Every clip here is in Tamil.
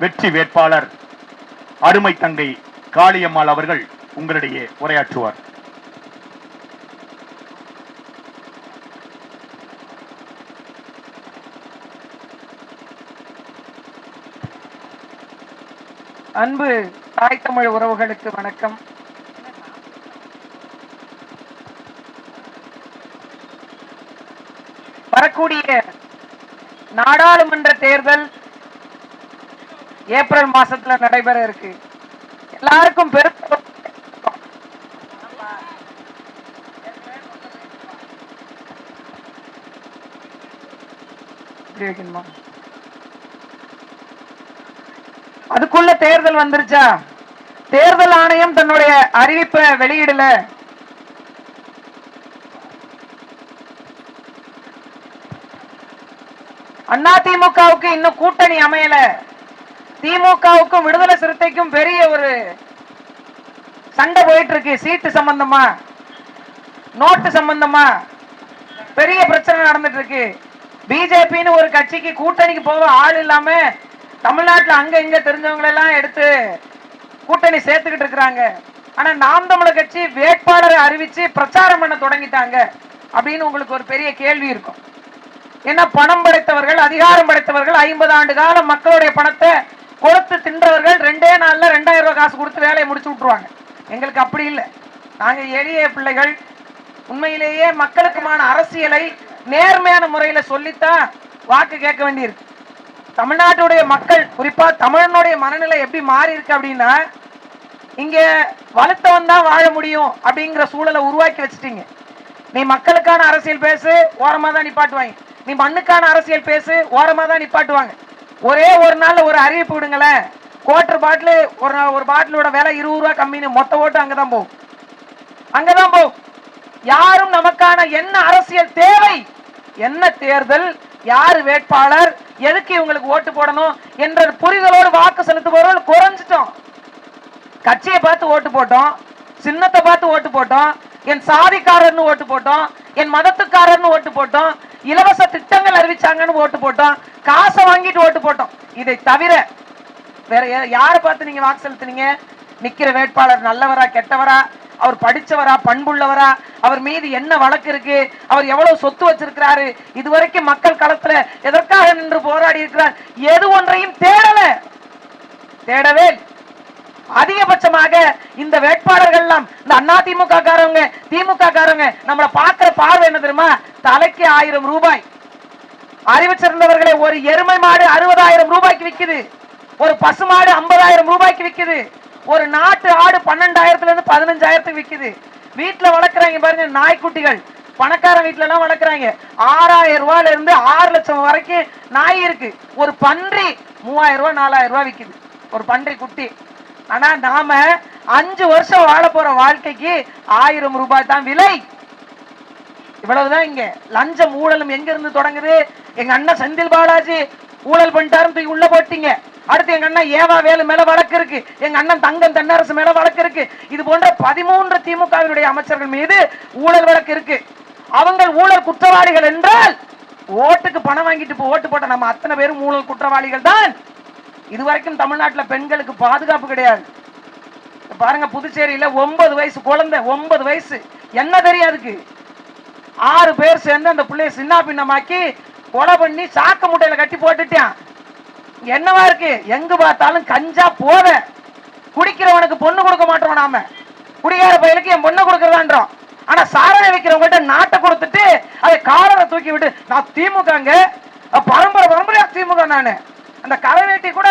வெற்றி வேட்பாளர் அருமை தங்கை காளியம்மாள் அவர்கள் உங்களிடையே உரையாற்றுவார். அன்பு தாய் தமிழ் உறவுகளுக்கு வணக்கம். வரக்கூடிய நாடாளுமன்ற தேர்தல் ஏப்ரல் மாசத்துல நடைபெற இருக்கு. எல்லாருக்கும் பெரும் அதுக்குள்ள தேர்தல் வந்துருச்சா? தேர்தல் ஆணையம் தன்னுடைய அறிவிப்பை வெளியிடல. அண்ணா திமுகவுக்கு இன்னும் கூட்டணி அமையல. திமுகவுக்கும் விடுதலை சிறுத்தைக்கும் பெரிய ஒரு சண்டை போயிட்டு இருக்கு சீட்டு சம்பந்தமா? நோட்டு சம்பந்தமா? பெரிய பிரச்சனை நடந்துட்டு இருக்கு பிஜேபின்னு ஒரு கட்சிக்கு கூட்டணிக்கு போக ஆள் இல்லாம தமிழ்நாட்டுல அங்க இங்க தெரிஞ்சவங்களெல்லாம் எடுத்து கூட்டணி சேர்த்துக்கிட்டு இருக்கிறாங்க. ஆனா நாம் தமிழர் கட்சி வேட்பாளரை அறிவிச்சு பிரச்சாரம் பண்ண தொடங்கிட்டாங்க அப்படின்னு உங்களுக்கு ஒரு பெரிய கேள்வி இருக்கும். ஏன்னா பணம் படைத்தவர்கள் அதிகாரம் படைத்தவர்கள் ஐம்பது ஆண்டு காலம் மக்களுடைய பணத்தை கொடுத்து தின்றவர்கள் ரெண்டே நாளில் ரெண்டாயிரம் ரூபாய் காசு கொடுத்து வேலையை முடிச்சு விட்ருவாங்க எங்களுக்கு அப்படி இல்லை. நாங்கள் எளிய பிள்ளைகள். உண்மையிலேயே மக்களுக்குமான அரசியலை நேர்மையான முறையில் சொல்லித்தான் வாக்கு கேட்க வேண்டியிருக்கு. தமிழ்நாட்டுடைய மக்கள் குறிப்பாக தமிழனுடைய மனநிலை எப்படி மாறி இருக்கு அப்படின்னா இங்கே வலுத்தவன் தான் வாழ முடியும் அப்படிங்கிற சூழலை உருவாக்கி வச்சுட்டீங்க. நீ மக்களுக்கான அரசியல் பேசு ஓரமாக தான் நிப்பாட்டுவாங்க. நீ மண்ணுக்கான அரசியல் பேசு ஓரமாக தான் நிப்பாட்டுவாங்க. ஒரே ஒரு நாள்ல ஒரு அறிவிப்பு விடுங்களேன். குவார்டர் பாட்டில் ஒரு ஒரு பாட்டிலோட விலை இருபது ரூபா கம்மின்னு மொத்த ஓட்டு அங்கதான் போகும். அங்கதான் போகும். யாரும் நமக்கான என்ன அரசியல் தேவை? என்ன தேர்தல்? யாரு வேட்பாளர்? எதுக்கு இவங்களுக்கு ஓட்டு போடணும்? என்ற புரிதலோடு வாக்கு செலுத்துபவர்கள் குறைஞ்சிட்டோம். கட்சியை பார்த்து ஓட்டு போட்டோம். சின்னத்தை பார்த்து ஓட்டு போட்டோம். என் சாதிக்காரர்னு ஓட்டு போட்டோம். என் மதத்துக்காரர்னு ஓட்டு போட்டோம். இலவச திட்டங்கள் அறிவிச்சாங்கன்னு ஓட்டு போட்டோம். காசை வாங்கிட்டு ஓட்டு போட்டோம். இதை தவிர வேற யாரை பார்த்து நீங்க வாக்கு செலுத்துனீங்க? நிக்கிற வேட்பாளர் நல்லவரா கெட்டவரா? அவர் படிச்சவரா பண்புள்ளவரா? அவர் மீது என்ன வழக்கு இருக்கு? அவர் எவ்வளவு சொத்து வச்சிருக்கிறாரு? இதுவரைக்கும் மக்கள் களத்துல எதற்காக நின்று போராடி இருக்கிறார்? எது ஒன்றையும் தேடல. தேடவே அதிகபட்சமாக இந்த வேட்பாளர்கள் எல்லாம் இந்த அண்ணா திமுக காரவங்க திமுக காரவங்க நம்மளை பார்க்கிற பார்வை என்ன தெரியுமா? தலைக்கு ஆயிரம் ரூபாய். அறிவிச்சிருந்தவர்களை ஒரு எருமை மாடு அறுபதாயிரம் ரூபாய்க்கு விற்குது ஒரு பசு மாடு ஐம்பதாயிரம் ரூபாய்க்கு விக்குது. ஒரு நாட்டு ஆடு பன்னெண்டாயிரத்துல இருந்து பதினஞ்சாயிரத்துக்கு விக்குது. வீட்டுல வளர்க்குறாங்க பாருங்க நாய்க்குட்டிகள். பணக்கார வீட்டுல எல்லாம் வளர்க்குறாங்க. ஆறாயிரம் ரூபாயில இருந்து ஆறு லட்சம் வரைக்கும் நாய் இருக்கு. ஒரு பன்றி மூவாயிரம் ரூபாய் நாலாயிரம் ரூபாய் விற்குது ஒரு பன்றி குட்டி. ஆனா நாம அஞ்சு வருஷம் வாழ போற வாழ்க்கைக்கு ஆயிரம் ரூபாய் தான் விலை. இவ்வளவுதான் இங்க. லஞ்சம் ஊழலும் எங்க இருந்து தொடங்குது? எங்க அண்ணன் செந்தில் பாலாஜி ஊழல் பண்ணிட்டாருன்னு தூக்கி உள்ள போட்டீங்க. அடுத்து எங்க அண்ணன் ஏவா வேலு மேல வழக்கு இருக்கு. எங்க அண்ணன் தங்கம் தென்னரசு மேல வழக்கு இருக்கு. இது போன்ற பதிமூன்று திமுகவினுடைய அமைச்சர்கள் மீது ஊழல் வழக்கு இருக்கு. அவங்க ஊழல் குற்றவாளிகள் என்றால் ஓட்டுக்கு பணம் வாங்கிட்டு ஓட்டு போட்ட நம்ம அத்தனை பேரும் ஊழல் குற்றவாளிகள் தான். இதுவரைக்கும் தமிழ்நாட்டுல பெண்களுக்கு பாதுகாப்பு கிடையாது. பாருங்க புதுச்சேரியில ஒன்பது வயசு குழந்தை ஒன்பது வயசு. என்ன தெரியாதுக்கு ஆறு பேர் சேர்ந்து அந்த பிள்ளைய சின்ன பின்னமாக்கி கொலை பண்ணி சாக்க முட்டையில கட்டி போட்டுட்டான். என்னவா இருக்கு? எங்க பார்த்தாலும் கஞ்சா போத. குடிக்கிறவனுக்கு பொண்ணு கொடுக்க மாட்டோம் நாம. குடிகார பையனுக்கு என் பொண்ணை கொடுக்கறதான்றோம். ஆனா சாரணை வைக்கிறவங்ககிட்ட நாட்டை கொடுத்துட்டு அதை காலரை தூக்கி விட்டு நான் திமுகங்க. பரம்பரை பரம்பரையா திமுக நானு. அந்த கரை வேட்டி கூட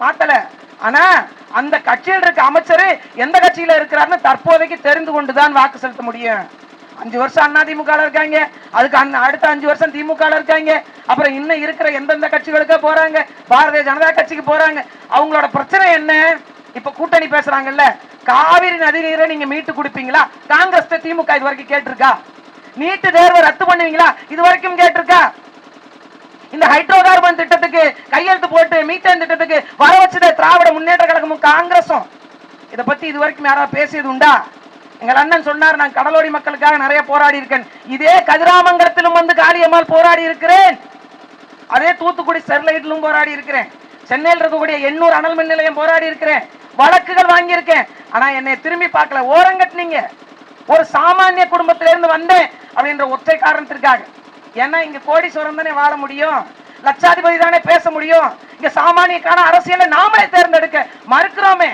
மாத்தல. ஆனா அந்த கட்சியில் இருக்க அமைச்சர் எந்த கட்சியில இருக்கிறாருன்னு தற்போதைக்கு தெரிந்து கொண்டுதான் வாக்கு செலுத்த முடியும். அஞ்சு வருஷம் அண்ணா திமுக இருக்காங்க. அதுக்கு அடுத்த அஞ்சு வருஷம் திமுக இருக்காங்க. அப்புறம் இன்னும் இருக்கிற எந்தெந்த கட்சிகளுக்கு போறாங்க? பாரதிய ஜனதா கட்சிக்கு போறாங்க. அவங்களோட பிரச்சனை என்ன? இப்ப கூட்டணி பேசுறாங்கல்ல. காவிரி நதி நீரை நீங்க மீட்டு கொடுப்பீங்களா? காங்கிரஸ் திமுக இது வரைக்கும் கேட்டிருக்கா? நீட்டு தேர்வை ரத்து பண்ணுவீங்களா? இது வரைக்கும் கேட்டிருக்கா? இந்த ஹைட்ரோ கார்பன் திட்டத்துக்கு கையெழுத்து போட்டு மீத்தேன் திட்டத்துக்கு வர வச்சத திராவிட முன்னேற்ற கழகமும் காங்கிரஸும் இத பத்தி இது வரைக்கும் யாராவது பேசியது உண்டா? எங்கள் அண்ணன் சொன்னார் நான் கடலோடி மக்களுக்காக நிறைய போராடி இருக்கேன். இதே கதிராமங்கலத்திலும் வந்து காளியம்மாள் போராடி இருக்கிறேன். அதே தூத்துக்குடி ஸ்டெர்லைட்டிலும் போராடி இருக்கிறேன். சென்னையில் இருக்கக்கூடிய எண்ணூறு அனல் மின் நிலையம் போராடி இருக்கிறேன். வழக்குகள் வாங்கியிருக்கேன். ஆனா என்னை திரும்பி பார்க்கல. ஓரங்கட்டினீங்க. ஒரு சாமானிய குடும்பத்திலிருந்து வந்தேன் அப்படின்ற ஒற்றை காரணத்திற்காக. ஏன்னா இங்க கோடீஸ்வரம் தானே வாழ முடியும். லட்சாதிபதி தானே பேச முடியும். இங்க சாமானியக்கான அரசியலை நாமளே தேர்ந்தெடுக்க மறுக்கிறோமே.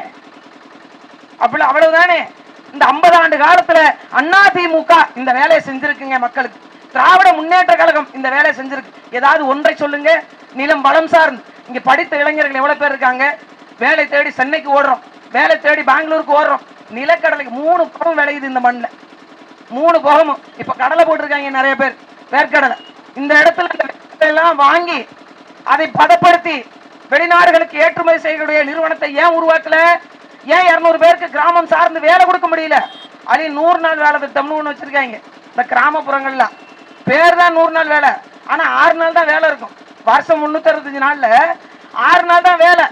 அப்படி அவ்வளவுதானே? இந்த 50 ஆண்டு காலத்துல அண்ணா திமுக இந்த வேலையை செஞ்சிருக்குங்க மக்களுக்கு. திராவிட முன்னேற்ற கழகம் இந்த வேலையை செஞ்சிருக்கு. ஏதாவது ஒன்றை சொல்லுங்க. நிலம் பலம் சார்ந்து. இங்க படித்த இளைஞர்கள் எவ்வளவு பேர் இருக்காங்க? வேலை தேடி சென்னைக்கு ஓடுறோம். வேலை தேடி பெங்களூருக்கு ஓடுறோம். நிலக்கடலைக்கு மூணு போகம் விளையுது இந்த மண்ணில். மூணு போகமும் இப்ப கடலை போட்டிருக்காங்க நிறைய பேர். வேர்க்கடலை. இந்த இடத்துல இந்த எல்லாம் வாங்கி அதை பதப்படுத்தி வெளிநாடுகளுக்கு ஏற்றுமதி செய்யக்கூடிய நிறுவனத்தை ஏன் உருவாக்கல? ஏன் இரநூறு பேருக்கு கிராமம் சார்ந்து வேலை கொடுக்க முடியல? அது நூறு நாள் வேலை திட்டம்னு ஒன்று வச்சுருக்காங்க. இந்த கிராமப்புறங்கள்ல. பேர் தான் நூறு நாள் வேலை. ஆனால் ஆறு நாள் தான் வேலை இருக்கும். வருஷம் முந்நூற்றஞ்சு அறுபத்தஞ்சு ஆறு நாள் தான் வேலை.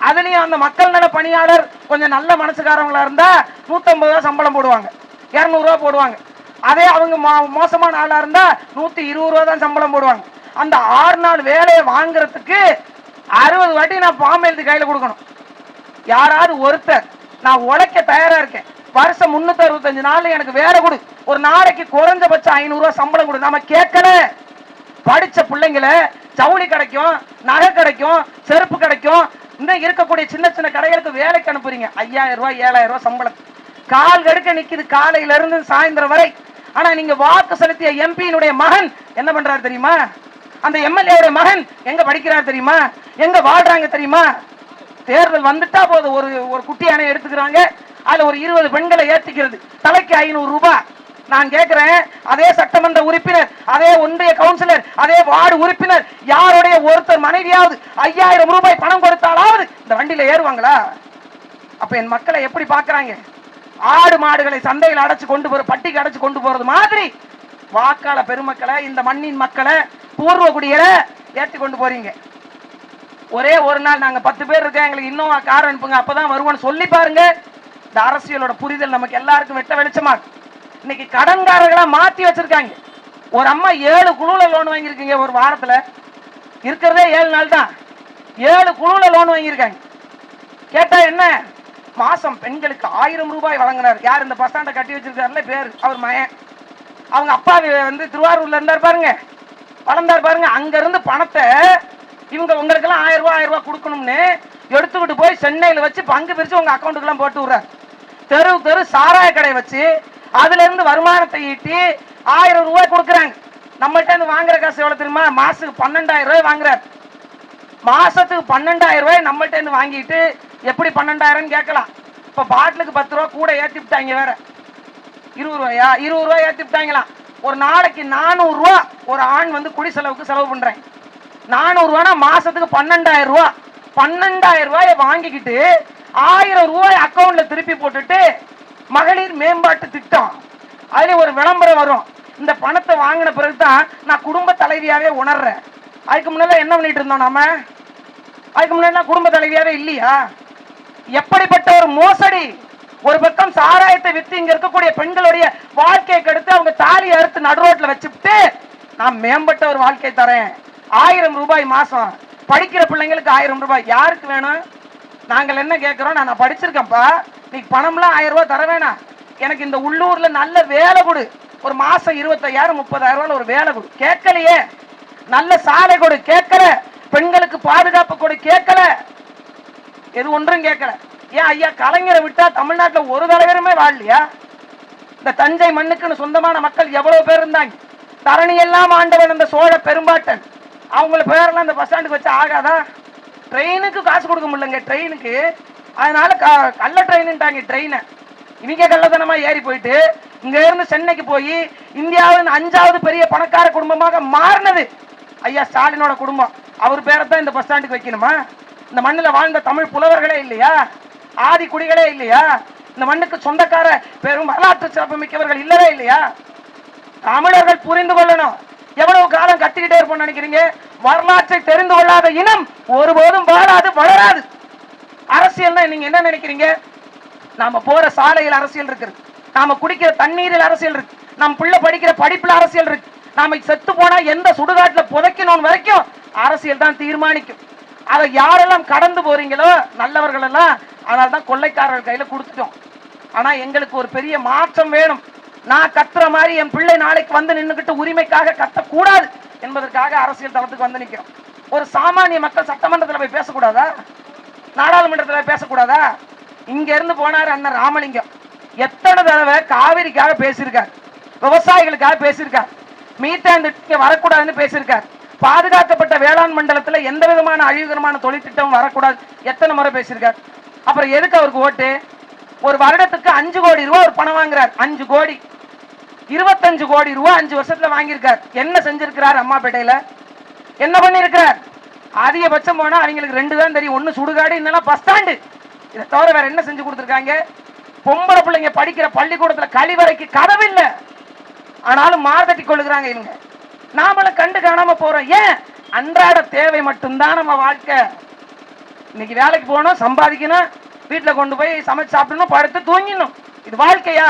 அதுலேயும் அந்த மக்கள் நல பணியாளர் கொஞ்சம் நல்ல மனசுக்காரவங்களாக இருந்தால் நூற்றம்பது ரூபா சம்பளம் போடுவாங்க. இரநூறுவா போடுவாங்க. அதே அவங்க மோ- மோசமான ஆளாக இருந்தால் நூற்றி இருபது ரூபா தான் சம்பளம் போடுவாங்க. அந்த ஆறு நாள் வேலையை வாங்குறதுக்கு அறுபது வாட்டி நான் ஃபார்ம் எழுதி கையில் கொடுக்கணும். யாராவது ஒருத்தர் நான் உழைக்க தயாரா இருக்கேன். வருஷம் முன்னூத்தி அறுபத்தஞ்சு நாள் எனக்கு வேலை கொடு. ஒரு நாளைக்கு குறைஞ்சபட்சம் ஐநூறு ரூபாய் சம்பளம் கொடு. நாம கேட்கல. படிச்ச பிள்ளைங்களை ஜவுளி கிடைக்கும் நகை கிடைக்கும் செருப்பு கிடைக்கும் இந்த இருக்கக்கூடிய சின்ன சின்ன கடைகளுக்கு வேலைக்கு அனுப்புறீங்க. ஐயாயிரம் ரூபாய் ஏழாயிரம் ரூபாய் சம்பளம். கால் கடுக்க நிக்குது காலையில இருந்து சாயந்தரம் வரை. ஆனா நீங்க வாக்கு செலுத்திய எம்பியினுடைய மகன் என்ன பண்றாரு தெரியுமா? அந்த எம்எல்ஏவுடைய மகன் எங்க படிக்கிறார் தெரியுமா? எங்க வாழ்றாங்க தெரியுமா? தேர்தல் வந்துட்டா போதும். ஒரு ஒரு குட்டி யானை எடுத்துக்கிறாங்க. அதுல ஒரு இருபது பெண்களை ஏத்திக்கிறது. தலைக்கு ஐநூறு ரூபாய் நான் கேட்கிறேன் அதே சட்டமன்ற உறுப்பினர் அதே ஒன்றிய கவுன்சிலர் அதே வார்டு உறுப்பினர் யாருடைய ஒருத்தர் மனைவியாவது ஐயாயிரம் ரூபாய் பணம் கொடுத்தாலாவது இந்த வண்டியில ஏறுவாங்களா? அப்ப என் மக்களை எப்படி பாக்குறாங்க? ஆடு மாடுகளை சந்தையில் அடைச்சு கொண்டு போற பட்டிக்கு அடைச்சு கொண்டு போறது மாதிரி வாக்காள பெருமக்களை இந்த மண்ணின் மக்களை பூர்வ குடிகளை ஏற்றி கொண்டு போறீங்க. ஒரே ஒரு நாள் நாங்கள் பத்து பேர் இருக்கோம் எங்களுக்கு இன்னும் கார் அனுப்புங்க அப்பதான் வருவோம்னு சொல்லி பாருங்க. இந்த அரசியலோட புரிதல் நமக்கு எல்லாருக்கும் வெட்ட வெளிச்சமா இன்னைக்கு கடன்காரர்களாக மாற்றி வச்சிருக்காங்க. ஒரு அம்மா ஏழு குழுல லோன் வாங்கியிருக்கீங்க ஒரு வாரத்துல. இருக்கிறதே ஏழு நாள் தான். ஏழு குழுல லோன் வாங்கியிருக்காங்க. கேட்டால் என்ன? மாதம் பெண்களுக்கு ஆயிரம் ரூபாய் வழங்கினார். யார் இந்த பஸ் ஸ்டாண்டை கட்டி வச்சிருக்காருல பேர் அவர் மயன் அவங்க அப்பா வந்து திருவாரூர்ல இருந்தார் பாருங்க. வளர்ந்தார் பாருங்க. அங்க இருந்து பணத்தை இவங்க உங்களுக்கெல்லாம் ஆயிரம் ரூபாய் ஆயிரம் ரூபாய் கொடுக்கணும்னு எடுத்துக்கிட்டு போய் சென்னையில வச்சு பங்கு பிரிச்சு உங்க அக்கௌண்ட்டுக்கெல்லாம் போட்டு விடுறாரு. தெரு தெரு சாராய கடை வச்சு அதுல இருந்து வருமானத்தை ஈட்டி ஆயிரம் ரூபாய் கொடுக்குறாங்க. நம்மள்ட்ட இருந்து வாங்குற காசு எவ்வளவு தெரியுமா? மாசத்துக்கு பன்னெண்டாயிரம் ரூபாய் வாங்குறாரு. மாசத்துக்கு பன்னெண்டாயிரம் ரூபாய் நம்மள்ட்ட இருந்து வாங்கிட்டு எப்படி பன்னெண்டாயிரம்னு கேட்கலாம். இப்ப பாட்டிலுக்கு பத்து ரூபா கூட ஏத்தி விட்டாங்க வேற. இருபது ரூபாயா? இருபது ரூபாய் ஏத்தி விட்டாங்களாம். ஒரு நாளைக்கு நானூறு ரூபா ஒரு ஆண் வந்து குடி செலவுக்கு செலவு பண்றாங்க நானூறு ரூபானா மாசத்துக்கு பன்னெண்டாயிரம் ரூபா. பன்னெண்டாயிரம் ரூபாயை வாங்கிக்கிட்டு ஆயிரம் ரூபாய் அக்கௌண்ட்ல திருப்பி போட்டுட்டு மகளிர் மேம்பாட்டு திட்டம். அதுல ஒரு விளம்பரம் வரும். இந்த பணத்தை வாங்கின பிறகுதான் நான் குடும்ப தலைவியாவே உணர்றேன். அதுக்கு முன்னால என்ன பண்ணிட்டு இருந்தோம் நாம? அதுக்கு முன்னாடி குடும்ப தலைவியாவே இல்லையா? எப்படிப்பட்ட ஒரு மோசடி? ஒரு பக்கம் சாராயத்தை வித்து இங்க இருக்கக்கூடிய பெண்களுடைய வாழ்க்கையை கெடுத்து அவங்க தாலி அறுத்து நடுரோட்ல வச்சுட்டு நான் மேம்பட்ட ஒரு வாழ்க்கை தரேன். ஆயிரம் ரூபாய் மாசம். படிக்கிற பிள்ளைங்களுக்கு ஆயிரம் ரூபாய். யாருக்கு வேணும்? நாங்கள் என்ன கேட்குறோம் நான் நான் படிச்சிருக்கேன்ப்பா. நீ பணம்லாம் ஆயிரம் ரூபாய் தர வேணாம். எனக்கு இந்த உள்ளூர்ல நல்ல வேலை கொடு. ஒரு மாசம் இருபத்தையாயிரம் முப்பதாயிரம் ரூபாய் ஒரு வேலை கொடு. கேட்கலையே. நல்ல சாலை கொடு. கேட்கல. பெண்களுக்கு பாதுகாப்பு கொடு. கேட்கல. எது ஒன்றும் கேட்கல. ஏன் ஐயா கலைஞரை விட்டா தமிழ்நாட்டில் ஒரு தலைவருமே வாழலையா? இந்த தஞ்சை மண்ணுக்குன்னு சொந்தமான மக்கள் எவ்வளவு பேர் இருந்தாங்க? தரணி எல்லாம் ஆண்டவன் அந்த சோழ பெரும்பாட்டன். அவங்கள பேரெல்லாம் இந்த பஸ் ஸ்டாண்டுக்கு வச்சு ஆகாதா? ட்ரெயினுக்கு காசு கொடுக்க முடியலங்க ட்ரெயினுக்கு அதனால க- கள்ள ட்ரெயின்ட்டாங்க ட்ரெயினை இவங்க கள்ளத்தனமாக ஏறி போயிட்டு இங்கேருந்து சென்னைக்கு போய் இந்தியாவின் அஞ்சாவது பெரிய பணக்கார குடும்பமாக மாறினது. ஐயா ஸ்டாலினோட குடும்பம். அவர் பேரை தான் இந்த பஸ் ஸ்டாண்டுக்கு வைக்கணுமா? இந்த மண்ணில் வாழ்ந்த தமிழ் புலவர்களே இல்லையா? ஆதி குடிகளே இல்லையா? இந்த மண்ணுக்கு சொந்தக்கார பெரும் வரலாற்று சிறப்பு மிக்கவர்கள் இல்லவே இல்லையா? தமிழர்கள் புரிந்து கொள்ளணும். எவ்வளவு காலம் கத்திக்கிட்டே இருப்போம்னு நினைக்கிறீங்க? வரலாற்றை தெரிந்து கொள்ளாத இனம் ஒருபோதும் வாழாது வளராது. அரசியல்னா நீங்க என்ன நினைக்கிறீங்க? நாம போற சாலையில் அரசியல் இருக்கு நாம குடிக்கிற தண்ணீரில் அரசியல் இருக்கு நம்ம பிள்ளை படிக்கிற படிப்புல அரசியல் இருக்கு நாம செத்து போனா எந்த சுடுகாட்டுல புதைக்கணும் வரைக்கும் அரசியல் தான் தீர்மானிக்கும். அதை யாரெல்லாம் கடந்து போறீங்களோ நல்லவர்கள் எல்லாம் அதனால தான் கொள்ளைக்காரர்கள் கையில கொடுத்துட்டோம். ஆனா எங்களுக்கு ஒரு பெரிய மாற்றம் வேணும். நான் கத்துற மாதிரி என் பிள்ளை நாளைக்கு வந்து நின்றுகிட்டு உரிமைக்காக கத்தக்கூடாது என்பதற்காக அரசியல் தளத்துக்கு வந்து நிற்கிறோம் ஒரு சாமானிய மக்கள் சட்டமன்றத்தில் போய் பேசக்கூடாதா? நாடாளுமன்றத்தில் போய் பேசக்கூடாதா? இங்க இருந்து போனார் அண்ணன் ராமலிங்கம். எத்தனை தடவை காவிரிக்காக பேசியிருக்கார். விவசாயிகளுக்காக பேசியிருக்கார். மீத்தேன் திட்டம் வரக்கூடாதுன்னு பேசியிருக்கார். பாதுகாக்கப்பட்ட வேளாண் மண்டலத்துல எந்த விதமான அழிவுகரமான தொழிற்திட்டம் வரக்கூடாது. எத்தனை முறை பேசியிருக்கார். அப்புறம் எதுக்கு அவருக்கு ஓட்டு? ஒரு வருடத்துக்கு அஞ்சு கோடி ரூபாய் ஒரு பணம் வாங்குறார். அஞ்சு கோடி. இருபத்தஞ்சு கோடி ரூபாய் அஞ்சு வருஷத்துல வாங்கியிருக்கார். என்ன செஞ்சிருக்கிறார் அம்மாப்பேட்டையில என்ன பண்ணிருக்கிறார் அதிகபட்சம் போனா அவங்களுக்கு ரெண்டு தான் தெரியும். ஒண்ணு சுடுகாடு இன்னெல்லாம் பஸ் ஸ்டாண்டு இதை தவிர வேற என்ன செஞ்சு கொடுத்துருக்காங்க? பொம்பளை பிள்ளைங்க படிக்கிற பள்ளிக்கூடத்துல கழிவறைக்கு கதவு இல்ல. ஆனாலும் மார்தட்டி கொள்ளுகிறாங்க இவங்க. நாமளும் கண்டு காணாம போறோம். ஏன்? அன்றாட தேவை மட்டும்தான் நம்ம வாழ்க்கை. இன்னைக்கு வேலைக்கு போகணும் சம்பாதிக்கணும் வீட்டில் கொண்டு போய் சமைச்சு சாப்பிடணும் படுத்து தூங்கிடணும். இது வாழ்க்கையா?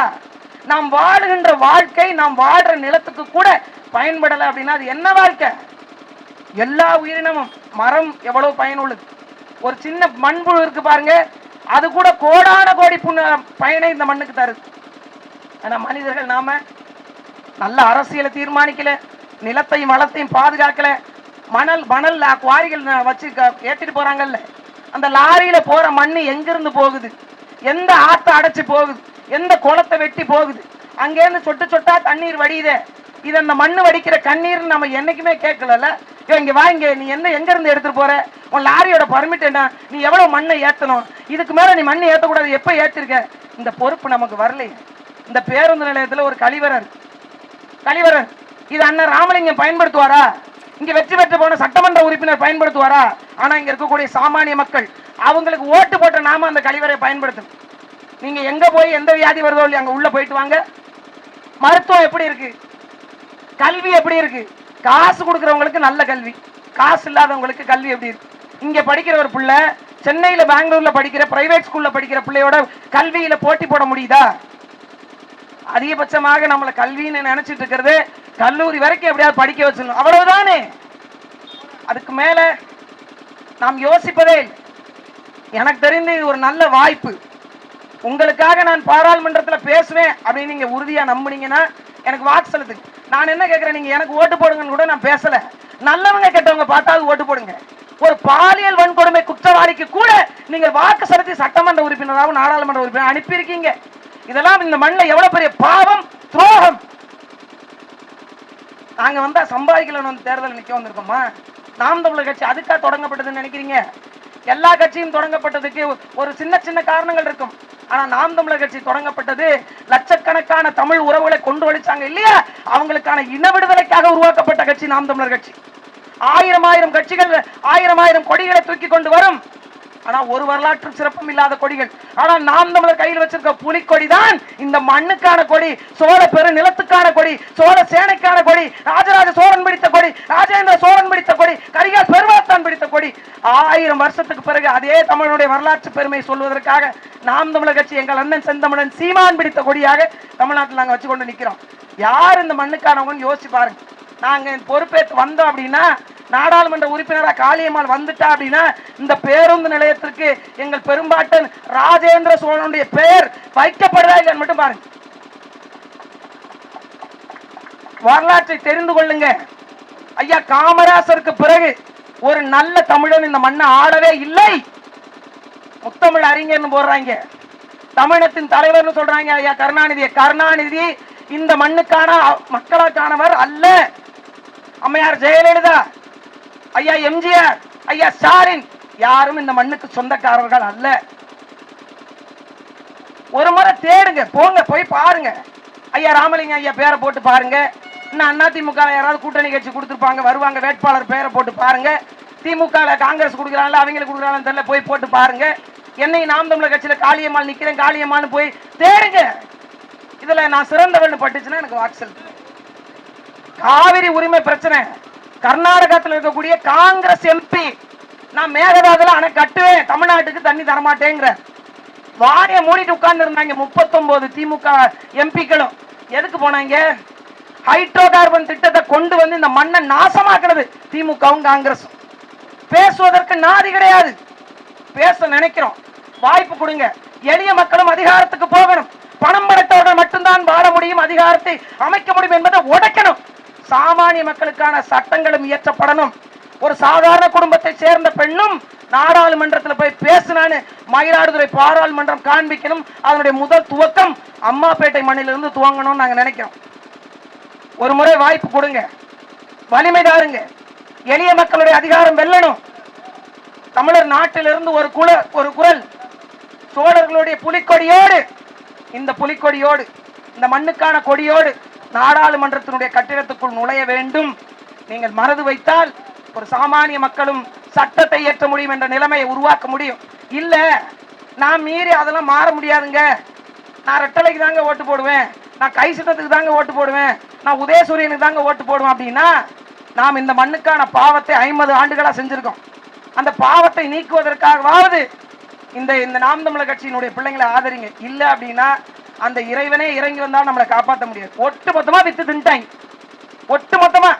நாம் வாழுகின்ற வாழ்க்கை நாம் வாழ்ற நிலத்துக்கு கூட பயன்படலை அப்படின்னா அது என்ன வாழ்க்கை? எல்லா உயிரினமும் மரம் எவ்வளவு பயனுள்ளது. ஒரு சின்ன மண்புழு இருக்கு பாருங்க அது கூட கோடான கோடி புண்ண பயனை இந்த மண்ணுக்கு தருது. ஆனா மனிதர்கள் நாம நல்ல அரசியலை தீர்மானிக்கல நிலத்தையும் வளத்தையும் பாதுகாக்கல மணல் மணல் குவாரிகள் வச்சு ஏற்றிட்டு போறாங்கல்ல. அந்த லாரியில போற மண்ணு எங்கிருந்து போகுது? எந்த ஆத்த அடைச்சு போகுது? எந்த குளத்தை வெட்டி போகுது? அங்கேருந்து சொட்டு சொட்டா தண்ணீர் வடியுதே. இது அந்த மண்ணு வடிக்கிற கண்ணீர் நம்ம என்னைக்குமே கேட்கலல்ல. இங்க வா இங்க. நீ என்ன எங்க இருந்து எடுத்துட்டு போற? உன் லாரியோட பர்மிட் என்ன? நீ எவ்வளவு மண்ணை ஏத்தணும்? இதுக்கு மேல நீ மண்ணை ஏத்தக்கூடாது. எப்ப ஏத்திருக்க? இந்த பொறுப்பு நமக்கு வரலையே. இந்த பேருந்து நிலையத்துல ஒரு கழிவரர் கழிவரர் இது அண்ணன் ராமலிங்கம் பயன்படுத்துவாரா? இங்க வெற்றி பெற்று போன சட்டமன்ற உறுப்பினர் பயன்படுத்துவாரா? ஆனா இங்க இருக்கக்கூடிய சாமானிய மக்கள் அவங்களுக்கு ஓட்டு போட்ட நாம அந்த கழிவறை பயன்படுத்தணும். நீங்க எங்க போய் எந்த வியாதி வருதோ இல்லையா அங்க உள்ள போயிட்டு வாங்க. மருத்துவம் எப்படி இருக்கு? கல்வி எப்படி இருக்கு? காசு கொடுக்கறவங்களுக்கு நல்ல கல்வி. காசு இல்லாதவங்களுக்கு கல்வி எப்படி இருக்கு? இங்க படிக்கிற ஒரு பிள்ளை சென்னையில பெங்களூர்ல படிக்கிற பிரைவேட் ஸ்கூல்ல படிக்கிற பிள்ளையோட கல்வியில போட்டி போட முடியுதா? அதிகபட்சமாக நம்மளை கல்வின்னு நினைச்சிட்டு இருக்கிறது கல்லூரி வரைக்கும் எப்படியாவது படிக்க வச்சிடணும். அவ்வளவுதானே? அதுக்கு மேல நாம் யோசிப்பதே எனக்கு தெரிந்து இது ஒரு நல்ல வாய்ப்பு. உங்களுக்காக நான் பாராளுமன்றத்தில் பேசுவேன் அப்படின்னு நீங்கள் உறுதியாக நம்புனீங்கன்னா எனக்கு வாக்கு செலுத்து. நான் என்ன கேட்குறேன் நீங்கள் எனக்கு ஓட்டு போடுங்கன்னு கூட நான் பேசலை. நல்லவங்க கெட்டவங்க பார்த்தாவது ஓட்டு போடுங்க. ஒரு பாலியல் வன்கொடுமை குற்றவாளிக்கு கூட நீங்கள் வாக்கு செலுத்தி சட்டமன்ற உறுப்பினராகவும் நாடாளுமன்ற உறுப்பினர் அனுப்பியிருக்கீங்க. இதெல்லாம் இந்த மண்ணில் எவ்வளோ பெரிய பாவம் துரோகம். நாங்கள் வந்தால் சம்பாதிக்கலன்னு வந்து தேர்தல் நிற்க வந்திருக்கோமா? நாம் தமிழர் கட்சி அதுக்காக தொடங்கப்பட்டதுன்னு நினைக்கிறீங்க? எல்லா கட்சியும் தொடங்கப்பட்டதுக்கு ஒரு சின்ன சின்ன காரணங்கள் இருக்கும். ஆனால் நாம் தமிழர் கட்சி தொடங்கப்பட்டது லட்சக்கணக்கான தமிழ் உறவுகளை கொண்டு வலிச்சாங்க இல்லையா? அவங்களுக்கான இன விடுதலைக்காக உருவாக்கப்பட்ட கட்சி நாம் தமிழர் கட்சி. ஆயிரம் ஆயிரம் கட்சிகள் ஆயிரம் ஆயிரம் கொடிகளை தூக்கி கொண்டு வரும். ஆனா ஒரு வரலாற்று சிறப்பும் இல்லாத கொடிகள். ஆனா நாம் தமிழர் கையில் வச்சிருக்க புலிக்கொடி தான் இந்த மண்ணுக்கான கொடி சோழ பெரு நிலத்துக்கான கொடி சோழ சேனைக்கான கொடி ராஜராஜ சோழன் பிடித்த கொடி ராஜேந்திர சோழன் பிடித்த கொடி கரிகால் பெருமாத்தான் பிடித்த கொடி. ஆயிரம் வருஷத்துக்கு பிறகு அதே தமிழனுடைய வரலாற்று பெருமை சொல்வதற்காக நாம் தமிழர் கட்சி எங்கள் அண்ணன் செந்தமிழன் சீமான் பிடித்த கொடியாக தமிழ்நாட்டில் நாங்கள் வச்சு கொண்டு நிற்கிறோம் யார் இந்த மண்ணுக்கானவங்கன்னு யோசிச்சு பாருங்க. நாங்கள் பொறுப்பேற்று வந்தோம் அப்படின்னா நாடாளுமன்ற உறுப்பினரா காளியம்மாள் வந்துட்டா அப்படின்னா இந்த பேருந்து நிலையத்திற்கு எங்கள் பெரும்பாட்டன் ராஜேந்திர சோழனுடைய பெயர் வைக்கப்படுதா இல்லைன்னு மட்டும் பாருங்க. வரலாற்றை தெரிந்து கொள்ளுங்க. ஐயா காமராசருக்கு பிறகு ஒரு நல்ல தமிழன் இந்த மண்ணை ஆளவே இல்லை. முத்தமிழ் அறிஞர்னு போடுறாங்க. தமிழத்தின் தலைவர்னு சொல்றாங்க ஐயா கருணாநிதி. கருணாநிதி இந்த மண்ணுக்கான மக்களுக்கானவர் அல்ல. அம்மையார் ஜெயலலிதா. ஐயா எம்ஜிஆர் ஐயா ஸ்டாலின். யாரும் இந்த மண்ணுக்கு சொந்தக்காரர்கள் அல்ல. ஒரு முறை தேடுங்க போங்க போய் பாருங்க. ஐயா ராமலிங்க ஐயா பேரை போட்டு பாருங்க. இன்னும் அதிமுக யாராவது கூட்டணி கட்சி கொடுத்துருப்பாங்க வருவாங்க வேட்பாளர் பேரை போட்டு பாருங்க. திமுக காங்கிரஸ் கொடுக்குறாங்களா அவங்களுக்கு கொடுக்குறாங்கன்னு தெரியல போய் போட்டு பாருங்க. என்னை நாம் தமிழர் கட்சியில காளியம்மாள் நிக்கிறேன் காளியம்மாள்னு போய் தேடுங்க. இதுல நான் சிறந்தவன் பட்டுச்சுன்னா எனக்கு வாக்கு காவிரி உரிமை பிரச்சனை. கர்நாடகத்தில் இருக்கக்கூடிய காங்கிரஸ் எம்பி நான் மேகதாதுல அணை கட்டுவேன். தமிழ்நாட்டுக்கு தண்ணி தரமாட்டேங்கிற. வாரிய மூடிட்டு உட்கார்ந்து இருந்தாங்க முப்பத்தொன்பது திமுக எம்பிக்களும் எதுக்கு போனாங்க? ஹைட்ரோ கார்பன் திட்டத்தை கொண்டு வந்து இந்த மண்ணை நாசமாக்குறது திமுகவும் காங்கிரஸும் பேசுவதற்கு நாதி கிடையாது. பேச நினைக்கிறோம். வாய்ப்பு கொடுங்க. எளிய மக்களும் அதிகாரத்துக்கு போகணும். பணம் படைத்தவர்கள் மட்டும்தான் வாழ முடியும். அதிகாரத்தை அமைக்க முடியும் என்பதை உடைக்க சாமானிய மக்களுக்கான சட்டங்களும் இயற்றப்படணும். ஒரு சாதாரண குடும்பத்தை சேர்ந்த பெண்ணும் நாடாளுமன்றத்தில் போய் பேசினான்னு மயிலாடுதுறை பாராளுமன்றம் காண்பிக்கணும். அதனுடைய முதல் துவக்கம் அம்மாப்பேட்டை மண்ணிலிருந்து துவங்கணும்னு நாங்க நினைக்கிறோம். ஒரு முறை வாய்ப்பு கொடுங்க. வலிமை தாருங்க. எளிய மக்களுடைய அதிகாரம் வெல்லணும். தமிழர் நாட்டிலிருந்து ஒரு குல ஒரு குரல். சோழர்களுடைய புலிக்கொடியோடு இந்த புலிக்கொடியோடு இந்த மண்ணுக்கான கொடியோடு நாடாளுமன்றத்தினுடைய கட்டிடத்துக்குள் நுழைய வேண்டும். நீங்கள் மனது வைத்தால் ஒரு சாமானிய மக்களும் சட்டத்தை இயற்ற முடியும் என்ற நிலைமையை உருவாக்க முடியும். இல்ல நான் மீறி அதெல்லாம் மாற முடியாதுங்க. நான் ரெட்டலைக்கு தாங்க ஓட்டு போடுவேன். நான் கை சுட்டத்துக்கு தாங்க ஓட்டு போடுவேன். நான் உதயசூரியனுக்கு தாங்க ஓட்டு போடுவேன் அப்படின்னா நாம் இந்த மண்ணுக்கான பாவத்தை ஐம்பது ஆண்டுகளாக செஞ்சிருக்கோம். அந்த பாவத்தை நீக்குவதற்காகவாவது இந்த இந்த நாம் தமிழர் கட்சியினுடைய பிள்ளைங்களை ஆதரிங்க. இல்லை அப்படின்னா அந்த இறைவனே இறங்கி வந்தா நம்மளை காப்பாற்ற முடியாது. ஒட்டு மொத்தமா வித்து தின்ட்டாங்க. ஒட்டு மொத்தமா.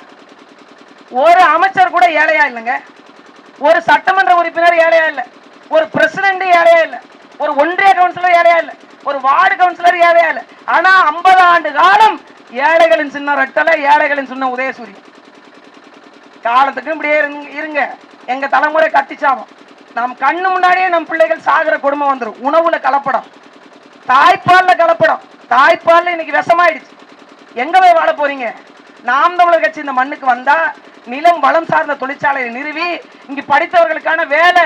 ஒரு அமைச்சர் கூட ஏழையா இல்லைங்க. ஒரு சட்டமன்ற உறுப்பினர் ஏழையா இல்லை. ஒரு பிரசிடென்ட் ஏழையா இல்ல. ஒரு ஒன்றிய கவுன்சிலர் ஏழையா இல்ல. ஒரு வார்டு கவுன்சிலர் ஏழையா இல்ல. ஆனா ஐம்பது ஆண்டு காலம் ஏழைகளின் சின்ன ரெட்டலை ஏழைகளின் சின்ன உதயசூரியன். காலத்துக்கும் இப்படியே இருங்க- இருங்க. எங்க தலைமுறை கட்டிச்சாவும் நம் கண்ணு முன்னாடியே நம் பிள்ளைகள் சாகிற குடும்பம் வந்துரும். உணவுல கலப்படம். தாய்ப்பால்ல கலப்படம். தாய்ப்பால்ல இன்னைக்கு விஷமாயிடுச்சு. எங்க போய் வாழ போறீங்க? நாம் தமிழர் கட்சி இந்த மண்ணுக்கு வந்தா நிலம் வளம் சார்ந்த தொழிற்சாலையை நிறுவி இங்கு படித்தவர்களுக்கான வேலை.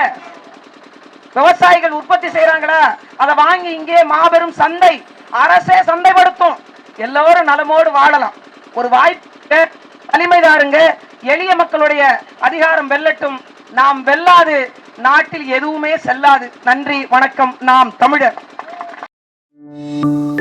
விவசாயிகள் உற்பத்தி செய்யறாங்களா அதை வாங்கி இங்கே மாபெரும் சந்தை அரசே சந்தைப்படுத்தும். எல்லோரும் நலமோடு வாழலாம். ஒரு வாய்ப்பு தனிமைதாருங்க. எளிய மக்களுடைய அதிகாரம் வெல்லட்டும். நாம் வெல்லாது நாட்டில் எதுவுமே செல்லாது. நன்றி வணக்கம். நாம் தமிழர். Música